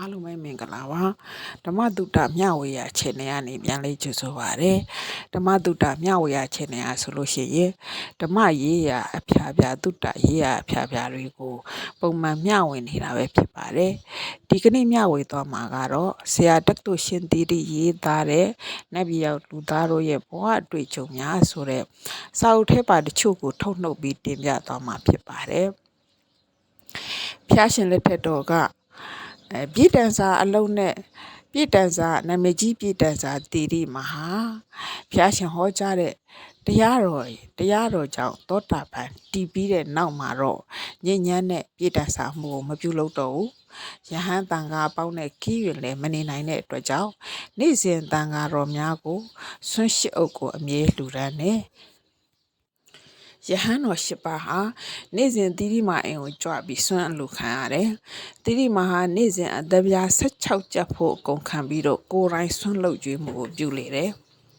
အားလုံးပဲမင်္ဂလာပါဓမ္မတုတ္တမြဝေယ channel ကနေပြန်လေးကြိုဆိုပါရစေဓမ္မတုတ္တမြဝေယ channel ကဆိုလို့ရှိရင်ဓမ္မရေးရာအဖျားဖျားတုတ္တရေးရာအဖျားဖျားတွေကိုပုံမှန်မျှဝေနေတာပဲဖြစ်ပါတယ်ဒီကနေ့မျှဝေသွားမှာကတော့ဆရာတက်တုရှင်တီတီရေးသားတဲ့နတ်ပြည်ရောက်လူသားတို့ရဲ့ဘဝအတွေ့အကြုံများဆိုတဲ့စာအုပ်ထဲပါတချို့ကိုထုတ်နှုတ်ပြီးတင်ပြသွားမှာဖြစ်ပါတယ်ဖျားရှင်လက်ထက်တော်က အဲပြည်တန်စာအလုံးနဲ့ပြည်တန်စာနာမည်ကြီးပြည်တန်စာတီရီမဟာဖျားရှင်ဟောကြားတဲ့တရားတော်တရားတော်ကြောင့်သောတာပန်တည်ပြီးတဲ့နောက်မှာတော့ညဉ့်ညမ်းတဲ့ပြည်တန်စာမှုကိုမပြုလုပ်တော့ဘူးယဟန်တန်ဃာပေါင်းတဲ့ခီးရင်လည်းမနေနိုင်တဲ့အတွက်ကြောင့်နေ့စဉ်တန်ဃာတော်များကိုဆွန့်ရှိအုပ်ကိုအမြဲလူရန်နဲ့ ယဟန်တော်၈ပါးဟာနေ့စဉ်တိရိမာအိမ်ကိုကြွပြီးဆွမ်းအလူခံရတယ်။တိရိမာဟာနေ့စဉ်အသက်ပြား16ကျပ်ဖို့အကုန်ခံပြီးတော့ကိုယ်တိုင်းဆွမ်းလုပ်ကြွေးမှုကိုပြုလေတယ်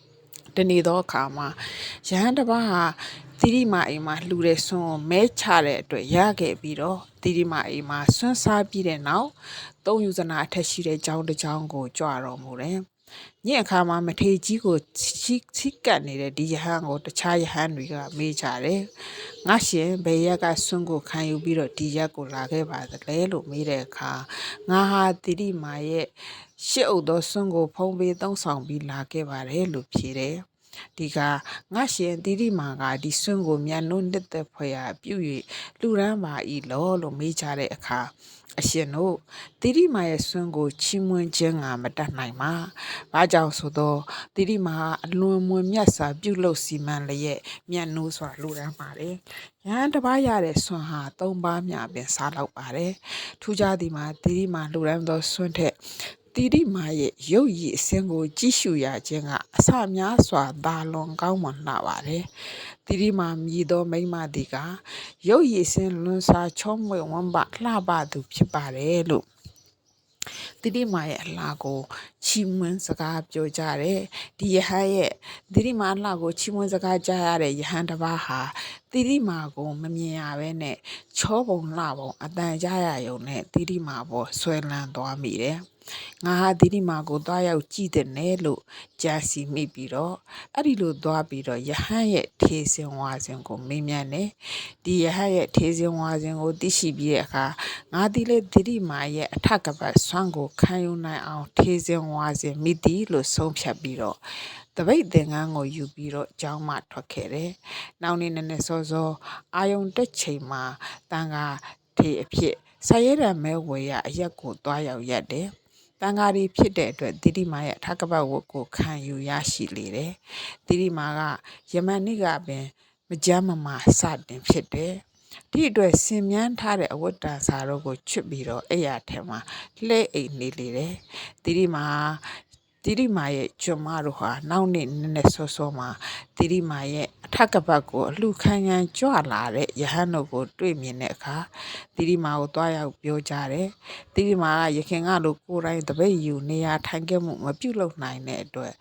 ။တနေ့သောအခါမှာယဟန်တစ်ပါးဟာတိရိမာအိမ်မှာလှူတဲ့ဆွမ်းကိုမဲချတဲ့အတွက်ရခဲ့ပြီးတော့တိရိမာအိမ်မှာဆွမ်းစားပြီးတဲ့နောက်သုံးယူဇနာအထက်ရှိတဲ့ကျောင်းတစ်ကျောင်းကိုကြွတော်မူတယ်။ ညအခါမှာမထေကြီးကိုချိချိကတ်နေတဲ့ဒီယဟန်ကိုတခြားယဟန်တွေကမေးကြတယ်။ငါရှင်ဘယ်ရက်ကဆွန့်ကိုခံယူပြီးတော့ဒီရက်ကိုလာခဲ့ပါသလဲလို့မေးတဲ့အခါငါဟာတိတိမာရဲ့ရှစ်အုပ်သောဆွန့်ကိုဖုံးပေးသုံးဆောင်ပြီးလာခဲ့ပါတယ်လို့ဖြေတယ်။ ဒီကငါရှင်တိတိမာကဒီဆွန့်ကိုမြန်နုနှစ်သက်ဖွယ်ရာပြု၍လူရန်ပါဤလောလို့မေးကြတဲ့အခါအရှင်တို့တိရိမာရဲ့ဆွမ်းကိုချီးမွမ်းခြင်းကမတတ်နိုင်ပါ။ဘာကြောင့်ဆိုတော့တိရိမာအလွန်မွန်မြတ်စွာပြုလုပ်စီမံလျက်မြတ်နိုးစွာလူရန်ပါတယ်။ရဟန်းတစ်ပါးရတဲ့ဆွမ်းဟာသုံးပါးမြပင်စားလောက်ပါတယ်။ထူးခြားသည်မှာတိရိမာလူရန်သောဆွမ်းထက် တိရိမာရဲ့ရုပ်ရည်အစင်းကို ကြည့်ရှုရခြင်းကအဆများစွာဒါလွန်ကောင်းမွန်လှပါတယ်တိရိမာမြည်သောမိမသည်ကရုပ်ရည်စင်လွန်စာချောမွေဝမ်းပလှပသူဖြစ်ပါတယ်လို့တိတိမာရဲ့အလှကိုချီးမွမ်းစကားပြောကြတယ်ဒီယဟန်ရဲ့တိတိမာအလှကိုချီးမွမ်းစကားကြားရတဲ့ယဟန်တစ်ပါးဟာတိတိမာကိုမမြင်ရဘဲနဲ့ချောပုံလှပုံအတန်ကြားရယုံနဲ့တိတိမာပေါ်ဆွဲလန်းသွားမိတယ် ငါဟာဒီဒီမာကိုသွားရောက်ကြည့်တဲ့နဲလို့ကြာစီမိပြီးတော့အဲ့ဒီလိုသွားပြီးတော့ယဟန်ရဲ့ထေစင်ဝါစင်ကိုမေးမြန်းတယ်ဒီယဟန်ရဲ့ထေစင်ဝါစင်ကိုသိရှိပြီးတဲ့အခါငါဒီလေဒီဒီမာရဲ့အထက်ကပတ်ဆွမ်းကိုခံယူနိုင်အောင်ထေစင်ဝါစင်မိတီလို့ဆုံးဖြတ်ပြီးတော့တပိတ်သင်္ကန်းကိုယူပြီးတော့ကျောင်းမှထွက်ခဲ့တယ်။နောက်နေ့နည်းနည်းစောစောအာယုံတက်ချိန်မှာတန်ကထေအဖြစ်ဆရဲရမဲဝေရအရက်ကိုတွားရောက်ရက်တယ်။ တန်ဃာတွေဖြစ်တဲ့အတွက်တိတိမာရဲ့အထကပတ်ဝတ်ကိုခံယူရရှိလေတယ်တိတိမာကယမန်နေ့ကပင်မကြမ်းမမာစတင်ဖြစ်တယ်ဒီအတွက်စင်မြန်းထားတဲ့အဝတ်တန်စာတို့ကိုချွတ်ပြီးတော့အဲ့ရထဲမှာလှဲအိမ်နေလေတယ်တိတိမာ တိရိမာရဲ့ကျွန်မတို့ဟာနောက်နေ့နည်းနည်းစောစောမှာတိရိမာရဲ့အထက်ကပတ်ကိုအလှခံရန်ကြွလာတဲ့ယဟန်တို့ကို တွေ့မြင်တဲ့အခါတိရိမာကိုတွားရောက်ပြောကြတယ်တိရိမာကရခင်ကလိုကိုယ်တိုင်တပိတ်ယူနေရာထိုင်ခဲ့မှုမပြုတ်လုံနိုင်တဲ့အတွက်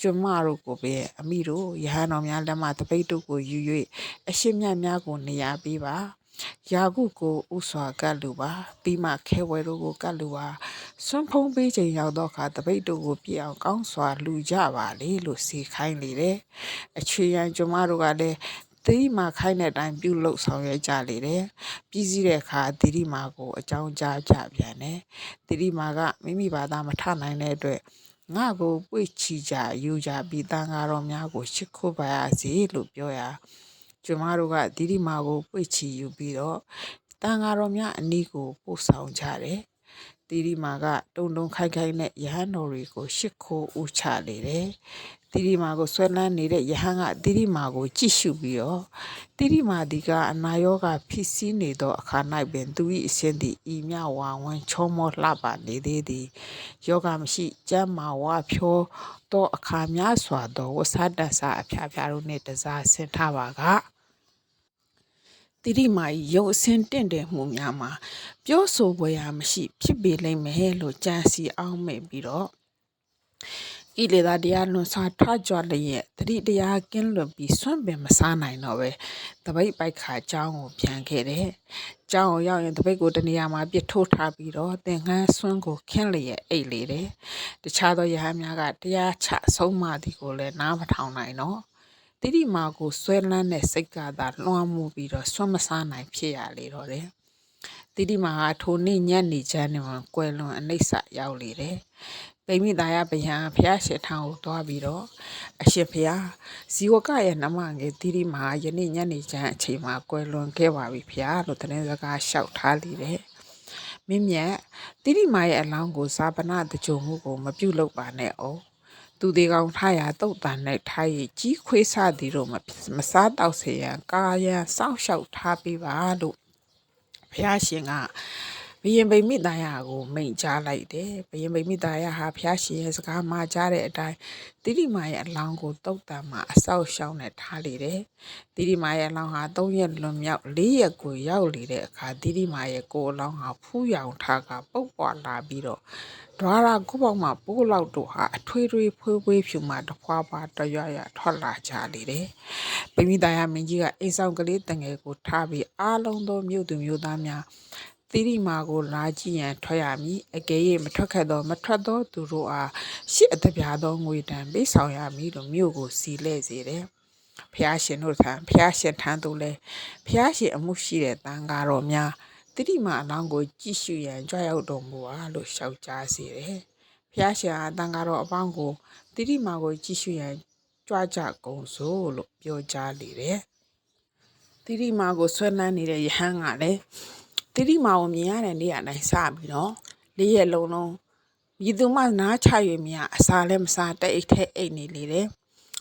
ကျွန်မတို့ကိုပဲအမိတို့ယဟန်တော်များလက်မှတပိတ်တို့ကိုယူ၍အရှင်းမြတ်များကိုနေရာပေးပါ ယာကုကိုဥစွာကတ်လူပါပြီးမှခဲဝဲတို့ကိုကတ်လူပါစွန့်ဖုံးပေးချိန်ရောက်တော့ခါတပိတ်တို့ကိုပြအောင်ကောင်းစွာလူကြပါလေလို့စီခိုင်းလေတယ်အချွေရန်ကျမတို့ကလည်းတိရိမာခိုင်းတဲ့အတိုင်းပြုလုပ်ဆောင်ရွက်ကြလေတယ်ပြီးစီးတဲ့အခါတိရိမာကိုအကြောင်းကြားကြပြန်တယ်တိရိမာကမိမိဘာသာမထနိုင်တဲ့အတွက်ငါကိုပွေချီကြယူကြပြီးတန်ဃာတော်များကိုရှ िख ုပါရစေလို့ပြောရာ ကျမတို့ကဒီဒီမာကိုပွေချီယူပြီးတော့တန်ဃာတော်များအနီးကိုပို့ဆောင်ကြတယ်တီဒီမာကတုံတုံခိုက်ခိုက်နဲ့ယဟန်တော်တွေကိုရှ िख ိုးဥချလေတယ်တီဒီမာကိုဆွဲလန်းနေတဲ့ယဟန်ကတီဒီမာကိုကြည့်ရှုပြီးတော့တီဒီမာဒီကအနာယောဂဖြစ်စည်းနေသောအခါ၌ပင်သူ၏အစဉ်သည်ဤမြဝါဝန်းချောမောလှပနေသေးသည်ယောဂမရှိကျမ်းမာဝါဖြောသောအခါများစွာသောဝဆဒဆာအဖျားဖျားတို့နှင့်တစားဆင်ထပါက တိတိမာကြီးရုပ်အစင်းတင့်တယ်မှုများမှာပြောဆိုပွဲရာမရှိ ဖြစ်ပေလိမ့်မယ်လို့ကြံစီအောင်မိပြီးတော့ဤလေသာတရားလွန်စွာထွကြွလျက်တတိတရားကင်းလွန်ပြီးဆွန့်ပင်မစားနိုင်တော့ပဲတပိတ်ပိုက်ခါအကြောင်းကိုပြန်ခဲ့တယ်။အကြောင်းကိုရောက်ရင်တပိတ်ကိုတနေရာမှာပြစ်ထိုးထားပြီးတော့သင်္ကန်းဆွန့်ကိုခင်းလျက်အိတ်လေတယ်။တခြားသောရဟန်းများကတရားချဆုံးမသည်ကိုလည်းနားမထောင်နိုင်တော့ တိတိမာကိုဆွဲလန်းတဲ့စိတ်ကသာလွှမ်းမှုပြီးတော့ဆွမ်းမစားနိုင်ဖြစ်ရလေတော့တယ်။တိတိမာကထိုနေ့ညနေချမ်းနဲ့ကွယ်လွန်အနိစ္စရောက်လေတယ်။ပိမိသားရဗျာဖျားရှင်ထောင်ကိုသွားပြီးတော့အရှင်ဖျားဇီဝကရဲ့နမငယ်တိတိမာယနေ့ညနေချမ်းအချိန်မှာကွယ်လွန်ခဲ့ပါပြီဖျားလို့သတင်းစကားလျှောက်ထားလိတဲ့မင်းမြတ်တိတိမာရဲ့အလောင်းကိုဇာပနာတကြုံမှုကိုမပြုတ်လောက်ပါနဲ့အောင် သူဒီကောင်ထားရတုတ်တန်နဲ့ထားရကြီးခွေးစသည်တို့မစားတော့စေရန်ကာယံစောင့်ရှောက်ထားပေးပါလို့ဘုရားရှင်က ဘယင်ပိမိသားရကိုမိန်ကြားလိုက်တယ်ဘယင်ပိမိသားရဟာဖျားရှင်ရဲ့စကားမှာကြားတဲ့အတိုင်းတိတိမာရဲ့အလောင်းကိုတုတ်တံမှာအဆောက်ရှောင်းနဲ့ထားလေတယ်တိတိမာရဲ့အလောင်းဟာ၃ရက်လွန်မြောက်၄ရက်ကိုရောက်လေတဲ့အခါတိတိမာရဲ့ကိုယ်အလောင်းဟာဖူးရောင်ထားကပုတ်ပွားလာပြီးတော့ဒွါရာကုပေါက်မှာပိုးလောက်တို့ဟာအထွေထွေဖွေးဖွေးဖြူမှာတဖွာဖွာတရွရထွက်လာကြလေတယ်။ပိမိသားရမင်းကြီးကအိမ်ဆောင်ကလေးတငယ်ကိုထားပြီးအားလုံးသောမြို့သူမြို့သားများ သီရိမာကိုလာကြည့်ရန်ထွက်ရမည်အကယ်၍မထွက်ခဲ့သောမထွက်သောသူတို့အားရှစ်အတပြားသောငွေတံပေးဆောင်ရမည်လို့မြို့ကိုစီလဲစေတယ်ဖျားရှင်တို့ထံဖျားရှင်ထံသို့လဲဖျားရှင်အမှုရှိတဲ့တန်ဃာတော်များတိတိမာအလောင်းကိုကြည့်ရှုရန်ကြွရောက်တော်မူပါလို့ရှောက်ကြားစေတယ်ဖျားရှင်အားတန်ဃာတော်အပေါင်းကိုတိတိမာကိုကြည့်ရှုရန်ကြွကြကုန်စို့လို့ပြောကြားလေတယ်တိတိမာကိုဆွဲလန်းနေတဲ့ယဟန်ကလည်း တိတိမာကိုမြင်ရတဲ့နေရာတိုင်းစပြီးတော့လေးရက်လုံးလုံးမြည်သူမနားချ၍မြအစာလည်းမစားတိတ်အိတ်ထဲအိတ်နေလေတယ်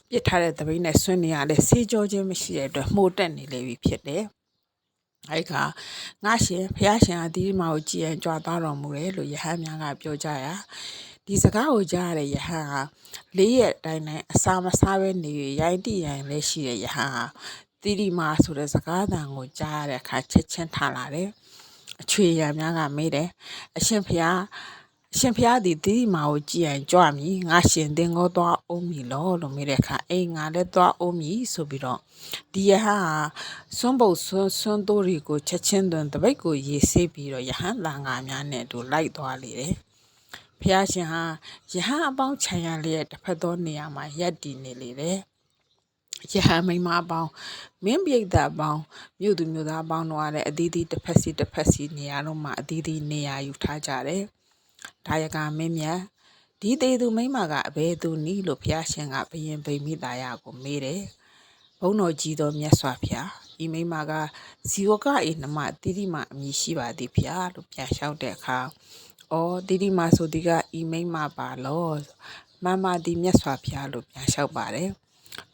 ပြစ်ထားတဲ့သပိနဲ့ဆွင်းနေရတဲ့စေးကြောခြင်းမရှိတဲ့အတွက်မှုတက်နေလေပြီဖြစ်တယ်အဲ့ကငါရှင်ဖះရှင်အဒီမာကိုကြည်ရင်ကြွားသွားတော်မူတယ်လို့ယဟန်များကပြောကြရဒီစကားကိုကြားရတဲ့ယဟန်ဟာလေးရက်တိုင်းတိုင်းအစာမစားဘဲနေရိုင်းတိရိုင်းလည်းရှိတဲ့ယဟန်ဟာတိတိမာဆိုတဲ့စကားသံကိုကြားရတဲ့အခါချက်ချင်းထလာတယ် အချွေရံများကမေးတယ်အရှင်ဖျားအရှင်ဖျားဒီတိမာကိုကြည်ရင်ကြွမည်ငါရှင်တင်ကောသွားအောင်မီလောလို့မေးတဲ့အခါအေးငါလည်းသွားအောင်မီဆိုပြီးတော့ဒီယဟန်ဟာစွန်းပုတ်စွန်းစွန်းတိုးရီကိုချက်ချင်းသွန်တပိတ်ကိုရေဆေးပြီးတော့ယဟန်လာငါများနဲ့တူလိုက်သွားလေတယ်ဖျားရှင်ဟာယဟန်အပေါင်းခြံရလျက်တစ်ဖက်သောနေရာမှာရက်တည်နေလေတယ် ယဟန်မိမအပေါင်းမင်းပြိတ္တာအပေါင်းမြို့သူမြို့သားအပေါင်းတို့ကလည်းအသီးသီးတစ်ဖက်စီတစ်ဖက်စီနေရာတို့မှာအသီးသီးနေရာယူထားကြတယ်။ဒါယကမင်းမြတ်ဒီသေးသူမိမကအဘယ်သူနီးလို့ဘုရားရှင်ကဘယင်ဗိမိသားရကိုမေးတယ်။ဘုန်းတော်ကြီးတော်မြတ်စွာဘုရားဤမိမကဇီဝကအေနမတိတိမအမည်ရှိပါသည်ဖျားလို့ပြန်လျှောက်တဲ့အခါအော်တိတိမဆိုဒီကဤမိမပါလောမမဒီမြတ်စွာဘုရားလို့ပြန်လျှောက်ပါတယ်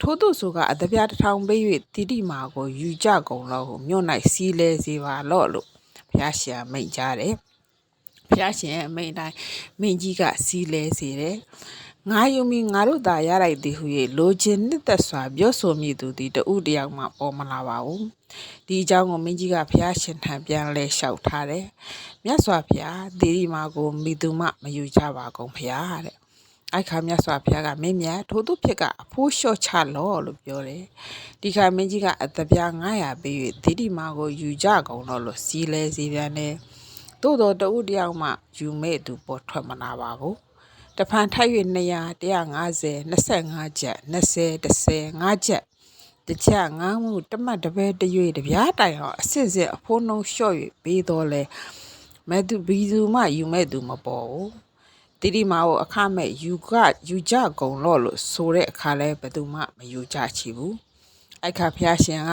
ထို့သူဆိုကအတပြားတစ်ထောင်ပေး၍တိတိမာကိုယူကြကုန်လောဟုမြို့၌စီးလဲစေပါလော့လို့ဘုရားရှင်မိန့်ကြားတယ်ဘုရားရှင်ရဲ့အမိန့်တိုင်းမိန်ကြီးကစီးလဲစေတယ်ငါယူမိငါတို့သာရလိုက်သည်ဟု၍လိုချင်နှစ်သက်စွာပြောဆိုမိသူသည်တဦးတယောက်မှပေါ်မလာပါဘူးဒီအကြောင်းကိုမင်းကြီးကဘုရားရှင်ထံပြန်လဲလျှောက်ထားတယ်မြတ်စွာဘုရားဒေဒီမာကိုမိသူမမယူကြပါကုန်ဘုရားတဲ့ အိုက်ခါမြတ်စွာဘုရားကမင်းမြတ်ထို့သူဖြစ်ကအဖိုးလျှော့ချလော့လို့ပြောတယ်ဒီခါမင်းကြီးကအတပြား900ပေး၍ဒိဋ္ဌိမာကိုယူကြကုန်တော့လို့စီလဲစီပြန်တယ်သို့တော်တဦးတယောက်မှယူမဲ့သူပေါ်ထွက်မလာပါဘူးတဖန်ထိုက်၍200 150 25ချက်20 30 5ချက်တချငားမှုတမတ်တပဲတရွေတပြားတိုင်အောင်အစစ်စစ်အဖိုးနှုံးလျှော့၍ပေးတော်လဲမဲ့သူဘီသူမှယူမဲ့သူမပေါ်ဘူး တိတိမာကိုအခမဲ့ယူကယူကြကုန်လို့လို့ဆိုတဲ့အခါလဲဘယ်သူမှမယူကြချီဘူးအဲ့ခါဖះရှင်က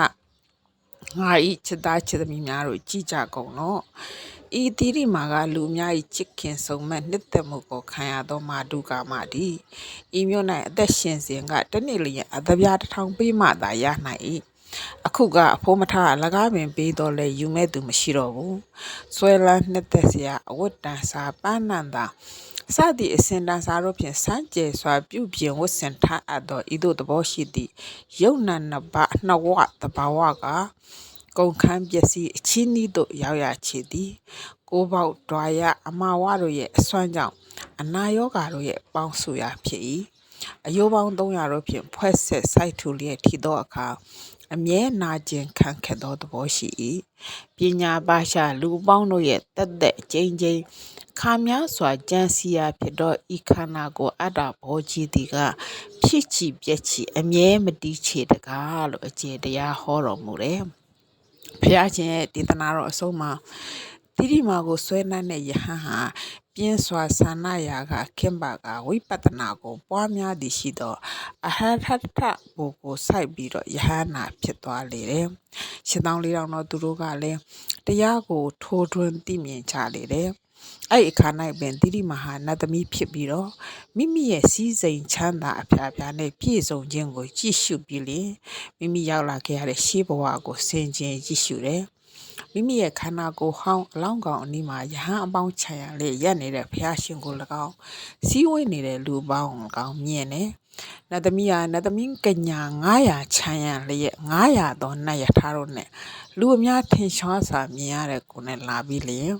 ငါဤချစ်သားချစ်သမီးများတို့ကြည်ကြကုန်တော့ဤတိရိမာကလူအများကြီးချစ်ခင်ဆုံးမဲ့နှစ်သက်မှုကိုခံရသောမာတုကာမတိဤမျိုး၌အသက်ရှင်စဉ်ကတနေ့လျင်အသပြားတစ်ထောင်ပေးမှသာရနိုင်၏အခုကအဖိုးမထအလကားပင်ပေးတော့လဲယူမဲ့သူမရှိတော့ဘူးဆွဲလန်းနှစ်သက်စရာအဝတ်တန်စာပန်းနံသာ စသည့်အစဉ်တန်စာတို့ဖြင့်စမ်းကြယ်စွာပြုပြင်ဝတ်ဆင်ထားအပ်သောဤသို့သဘောရှိသည့်ယုံနံနှစ်ပါးနှစ်ဝတဘာဝကကုန်ခန်းပစ္စည်းအချင်းဤသို့ရောက်ရချေသည်ကိုပေါက်ဒွာရအမာဝတို့ရဲ့အစွမ်းကြောင့်အနာယောဂါတို့ရဲ့ပေါင်းစုရာဖြစ်၏အယိုးပေါင်း300တို့ဖြင့်ဖွဲ့ဆက်စိုက်ထူလျက်ထီသောအခါ အမြဲနာကျင်ခံခက်သောသဘောရှိ၏ပညာပါရှာလူပေါင်းတို့ရဲ့တက်တက်ကျိန်ကျိန်ခါများစွာကြံစီရာဖြစ်တော့ဤခန္ဓာကိုအတ္တဘောကြီးသည်ကဖြစ်ချီပြက်ချီအမြဲမတီးချေတကားလို့အကျေတရားဟောတော်မူတယ်။ဘုရားရှင်ရဲ့ဒေသနာတော်အဆုံးမှာတိရိမာကိုဆွဲနှံ့တဲ့ယဟန်ဟာ ပြင်းစွာဆန္ဒရာကခင်ပါကဝိပဿနာကို ပွားများသည်ရှိသောအဟထထဘူကိုစိုက်ပြီးတော့ယဟနာဖြစ်သွားလေတယ်။ရှင်းတောင်းလေးတောင်တော့သူတို့ကလည်းတရားကိုထိုးထွင်းသိမြင်ကြလေတယ်။အဲ့အခါ၌ပင်တိရိမဟာနတ်သမီးဖြစ်ပြီးတော့မိမိရဲ့စီးစိမ်ချမ်းသာအဖျားဖျားနဲ့ပြည့်စုံခြင်းကိုကြည့်ရှုပြီးလင်မိမိရောက်လာခဲ့ရတဲ့ရှေးဘဝကိုဆင်ခြင်ကြည့်ရှုတယ် မိမိရဲ့ခန္ဓာကိုယ်ဟောင်းအလောင်းကောင်အနီးမှာယဟန်အပေါင်းခြံရလေးရက်နေတဲ့ဘုရားရှင်ကို၎င်းစီးဝေးနေတဲ့လူပေါင်း၎င်းမြင်တယ်နတ်သမီးဟာနတ်သမီးကညာ900ခြံရလျက်900သောနတ်ရထားတို့နဲ့လူအများထင်ရှားစွာမြင်ရတဲ့ကိုနဲ့လာပြီးလျင်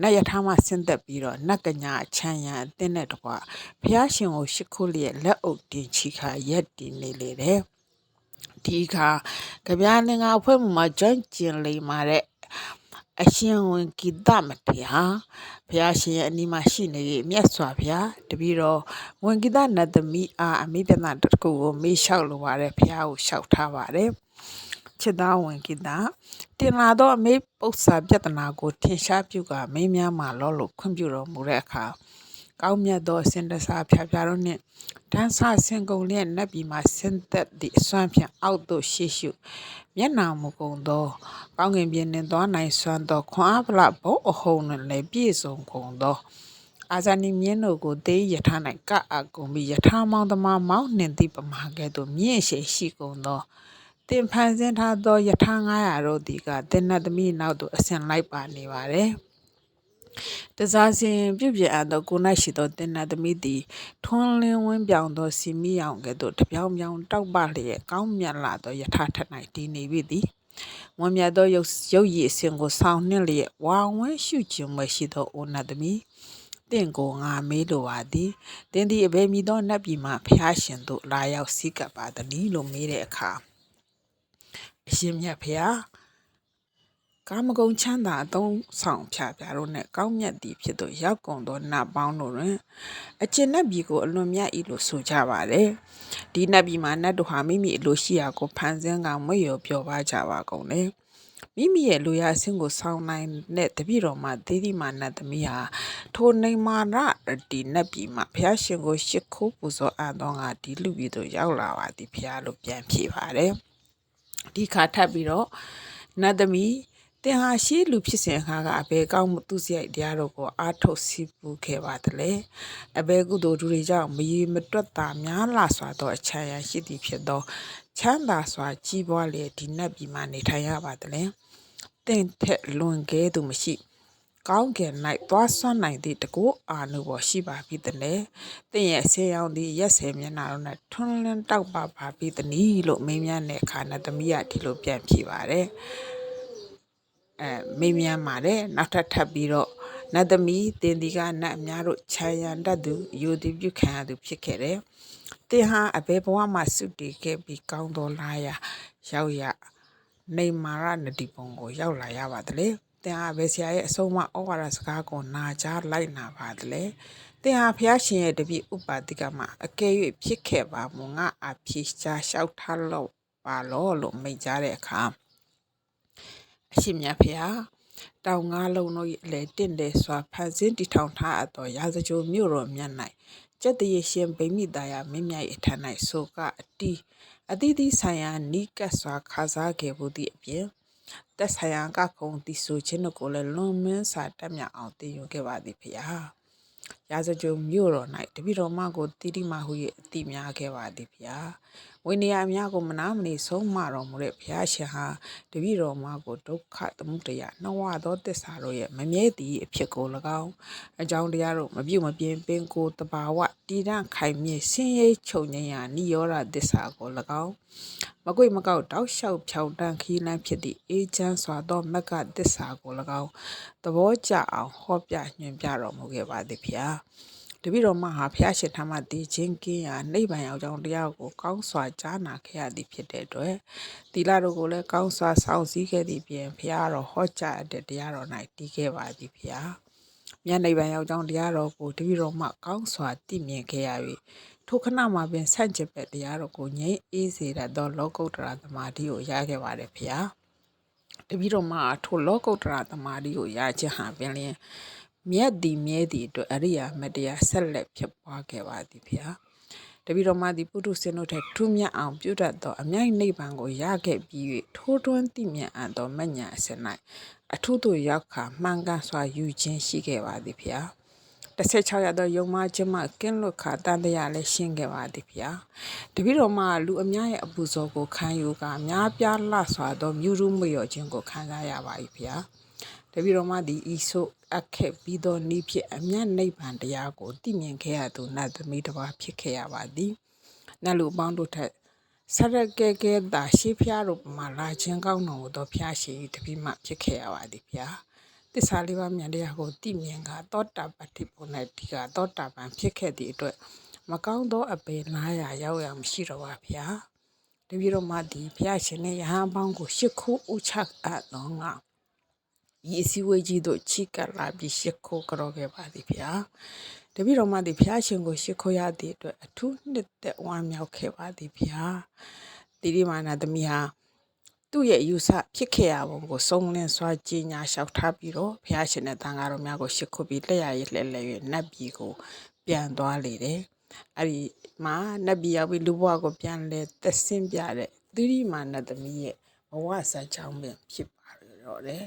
နတ်ရထားမှဆင်းသက်ပြီးတော့နတ်ကညာအချမ်းရံအသင်းနဲ့တကွဘုရားရှင်ကိုရှိခိုးလျက်လက်အုပ်တင်ချီခါရက်တည်နေလေတယ် ဒီခါကြပြားလင်္ကာအဖွဲ့မှာကျွမ်းကျင်လိမ္မာတဲ့အရှင်ဝင်ကိတမထေဟာဘုရားရှင်ရဲ့အနီးမှာရှိနေမြတ်စွာဘုရားတပည့်တော်ဝင်ကိတနတ်သမီးအားအမိပဒနာတကူကိုမေးလျှောက်လိုပါတယ်ဘုရားကိုလျှောက်ထားပါတယ်ချစ်သားဝင်ကိတတင်လာသောအမေပု္ပ္ပစာပြဿနာကိုထင်ရှားပြုကမင်းများမှလောလို့ခွင့်ပြုတော်မူတဲ့အခါ ကောင်းမြတ်သောစင်တစားဖြာဖြာတို့နှင့်တန်းဆဆင်ကုန်လျက်နတ်ပြည်မှာဆင်းသက်သည့်အစွမ်းဖြင့်အောက်သို့ရှေ့ရှုမျက်နာမကုန်သောကောင်းကင်ပြင်းနှင့်သွားနိုင်စွမ်းသောခွန်အားဗလဘုံအဟုန်နှင့်လည်းပြည့်စုံကုန်သောအာဇာနီမြင်းတို့ကိုတေးယထာ၌ကအကုံပြီးယထာမောင်သမားမောင်းနှင်သည့်ပမာကဲ့သို့မြင့်ရှိရှိကုန်သောတင်ဖန်ဆင်းထားသောယထာ900တို့သည်ကတင်နတ်သမီးနောက်သို့အစဉ်လိုက်ပါနေပါတယ်။ တစားစဉ်ပြုပြင်အပ်သောကို၌ရှိသောတင်နတ်သမီးသည်ထွန်းလင်းဝင်းပြောင်သောစီမီအောင်ကဲ့သို့တပြောင်ပြောင်တောက်ပလျက်ကောင်းမြတ်လာသောယထာထ၌တည်နေပြီသည်။ဝမ်းမြတ်သောရုပ်ရုပ်ရည်အစဉ်ကိုဆောင်းနှင့်လျက်ဝါဝန်းရှုခြင်းမရှိသောအိုနတ်သမီးတင့်ကိုငါမေးလိုပါသည်တင်းဒီအဘယ်မီသောနတ်ပြည်မှဖျားရှင်တို့လာရောက်စီးကပ်ပါသည်လို့မေးတဲ့အခါအရှင်မြတ်ဖျား ကာမဂုဏ်ချမ်းသာအသုံးဆောင်ဖြာဖြာတို့နဲ့ကောင်းမြတ်သည်ဖြစ်သောရောက်ကုန်သောနတ်ပေါင်းတို့တွင်အကျင့်နတ်ပြည်ကိုအလွန်မြတ်၏လို့ဆိုကြပါတယ်။ဒီနတ်ပြည်မှာနတ်တို့ဟာမိမိအလိုရှိရာကိုဖန်ဆင်းကမွေရောပြောပါကြပါကုန်တယ်။မိမိရဲ့လူရဆင်းကိုဆောင်းနိုင်တဲ့တပည့်တော်မှာဒေဒီမာနတ်သမီးဟာထိုနေမာရဒီနတ်ပြည်မှာဘုရားရှင်ကိုရှ िख ိုးပူဇော်အပ်သောငါဒီလူပြည်သို့ရောက်လာပါသည်ဘုရားလို့ပြန်ဖြေပါတယ်။ဒီခါထပ်ပြီးတော့နတ်သမီး တင်ဟာရှိလူဖြစ်စဉ်အခါကအဘယ်ကောင်းမှုသူစရိုက်တရားတို့ကိုအားထုတ်စီပူခဲ့ပါသလဲအဘယ်ကုသိုလ်တွေကြောင့်မရေမတွက်တာများလာစွာသောအချမ်းရရှိသည်ဖြစ်သောချမ်းသာစွာကြီးပွားလျက်ဒီနတ်ပြည်မှာနေထိုင်ရပါသလဲတင့်ထက်လွန်ကဲသူမရှိကောင်းကင်၌သွားဆွမ်းနိုင်သည့်တကူအာနုဘောရှိပါပြီတည်း။တင့်ရဲ့ဆေးရောင်သည်ရက်ဆယ်မျက်နှာလုံးနဲ့ထွန်းလင်းတောက်ပါပါပြီတည်းလို့မေးမြန်းတဲ့အခါနဲ့သမီးကဒီလိုပြန်ဖြေပါတယ်။ အဲမေးမြန်းပါတယ်နောက်ထပ်ထပ်ပြီးတော့နတ်သမီးတင်ဒီကနတ်အများတို့ခြံရံတတ်သူယူသည်ပြုခံရသူဖြစ်ခဲ့တယ်။တင်ဟာအဘယ်ဘဝမှာစုတည်ခဲ့ပြီးကောင်းတော်လာရာရောက်ရနေမာရနတိပုံကိုရောက်လာရပါတလေ။သင်ဟာဘယ်ဆရာရဲ့အဆုံးအမဩဝါဒစကားကိုနာကြားလိုက်နာပါသလဲသင်ဟာဘုရားရှင်ရဲ့တပည့်ဥပါတိကမှာအကယ်၍ဖြစ်ခဲ့ပါမူငါအဖြစ်ရှားလျှောက်ထားလို့ပါလို့လို့မိတ်ကြတဲ့အခါ အရှင်မြတ်ဖုရားတောင်ငါးလုံးတို့ရဲ့အလေတင့်တယ်စွာဖန်ဆင်းတည်ထောင်ထားအပ်သောရာဇကြိုမြို့တော်မြတ်၌ကျက်တရရှင်ဗိမိတာယမင်းမြတ်၏ထံ၌ဆိုကအတီးအတိတိဆိုင်ရာနီးကပ်စွာခါစားခဲ့မှုသည့်အပြင်တက်ဆိုင်ရာကခုံတီဆိုခြင်းတို့ကိုလည်းလွန်မင်းစာတက်မြအောင်တည်ယူခဲ့ပါသည်ဖ ရာရာဇကြုံမြို့တော်၌တပိတော်မကိုတိတိမဟု၏အတိများခဲ့ပါသည်ဖရာဝိနည်းအများကိုမနာမနေဆုံးမတော်မူတဲ့ဘုရားရှင်ဟာတပည့်တော်မကိုဒုက္ခသမုဒယနှဝသောတစ္ဆာတို့ရဲ့မမြဲသည့်အဖြစ်ကို၎င်းအကြောင်းတရားတို့မပြုတ်မပြင်းပင်ကိုတဘာဝတည်တံ့ခိုင်မြဲဆင်းရဲချုပ်ငြိမ်းရာနိရောဓတစ္ဆာကို၎င်းမကွေမကောက်တောက်လျှောက်ဖြောင်းတန်းခီးလန်းဖြစ်သည့်အေးချမ်းစွာသောမက္ကတစ္ဆာကို၎င်းသဘောကျအောင်ဟောပြညွှန်ပြတော်မူခဲ့ပါသည်ဖျားတပည့်တော်မဟာဖျားရှင်ထမတည်ခြင်းကင်းရာနိဗ္ဗာန်ရောက်ကြောင်းတရားကိုကောင်းစွာကြားနာခဲ့ရသည်ဖြစ်တဲ့အတွက်သီလတို့ကိုလည်းကောင်းစွာစောင့်စည်းခဲ့သည့်ပြင်ဖျားတော်ဟောကြားအပ်တဲ့တရားတော်၌တည်ခဲ့ပါသည်ဖျားမြတ်နိဗ္ဗာန်ရောက်ကြောင်းတရားတော်ကိုတပည့်တော်မကောင်းစွာသိမြင်ခဲ့ရ၍ထိုခဏမှာပင်ဆန့်ကျင်ဘက်တရားတော်ကိုငြိမ်းအေးစေတတ်သောလောကုတ္တရာသမာဓိကိုရခဲ့ပါတယ်ဖျားတပည့်တော်မထိုလောကုတ္တရာသမာဓိကိုရခြင်းဟာပင်လျင် မြတ်သည်မြဲသည်အတွက်အရိယာမတရားဆက်လက်ဖြစ်ပွားခဲ့ပါသည်ဗျာတပိတော်မသည်ပုထုဇဉ်တို့ထက်ထူးမြတ်အောင်ပြုတတ်သောအမြိုက်နိဗ္ဗာန်ကိုရခဲ့ပြီး၍ထိုးထွင်းသိမြတ်အပ်သောမညာအစ၌အထုသို့ရောက်ခါမှန်ကန်စွာယူခြင်းရှိခဲ့ပါသည်ဗျာ 16ရသောယုံမခြင်းမှကင်းလွတ်ခါတန်တရားလည်းရှင်းခဲ့ပါသည်ဗျာတပိတော်မလူအများရဲ့အပူဇော်ကိုခံယူကာများပြားလှစွာသောမြူရုမွေရော်ခြင်းကိုခံစားရပါ၏ဗျာတပည့်တော်မသည်ဤဆိုအပ်ခဲ့ပြီးသောဤဖြစ်အမြတ်နိဗ္ဗာန်တရားကိုသိမြင်ခဲ့ရသူနတ်သမီးတစ်ပါးဖြစ်ခဲ့ရပါသည်နတ်လူအပေါင်းတို့ထက်ဆရကဲကဲသာရှေးဖျားတို့မှာလာခြင်းကောင်းတော်သောဖျားရှိတပည့်မှဖြစ်ခဲ့ရပါသည်ဗျာ တစ္ဆာလေးပါးမြန်တရားကိုသိမြင်ကသောတာပတ္တိပုဏ္ဏတိကသောတာပန်ဖြစ်ခဲ့သည့်အတွက်မကောင်းသောအပေနားရာရောက်ရမရှိတော့ပါဗျာတပည့်တော်မသည်ဖျားရှင်နဲ့ယဟန်ပေါင်းကိုရှ िख ိုးဥချအပ်တော်ငါ ဤအစည်းအဝေးကြီးတို့ချီကပ်လာပြီးရှ िख ိုးကြောခဲ့ပါသည်ဗျာတပည့်တော်မသည်ဖျားရှင်ကိုရှ िख ိုးရသည့်အတွက်အထူးနှစ်သက်ဝမ်းမြောက်ခဲ့ပါသည်ဗျာတိရိမာနာသမီးဟာ သူ့ရဲ့ယူဆဖြစ်ခဲ့ရပုံကိုစုံလင်စွာကြီးညာလျှောက်ထားပြီးတော့ဘုရားရှင်နဲ့တန်ဃာတော်များကိုရှ िख ိုးပြီးလက်ရည်လှဲလှဲ၍နတ်ပြည်ကို ပြန်သွားလေတယ်အဲ့ဒီမှာနတ်ပြည်ရောက်ပြီးလူဘဝကိုပြန်လဲသက်ဆင်းပြတဲ့တိရိမာနာသမီးရဲ့ဘဝဇာတ်ကြောင်းပင်ဖြစ်ပါတော့တယ်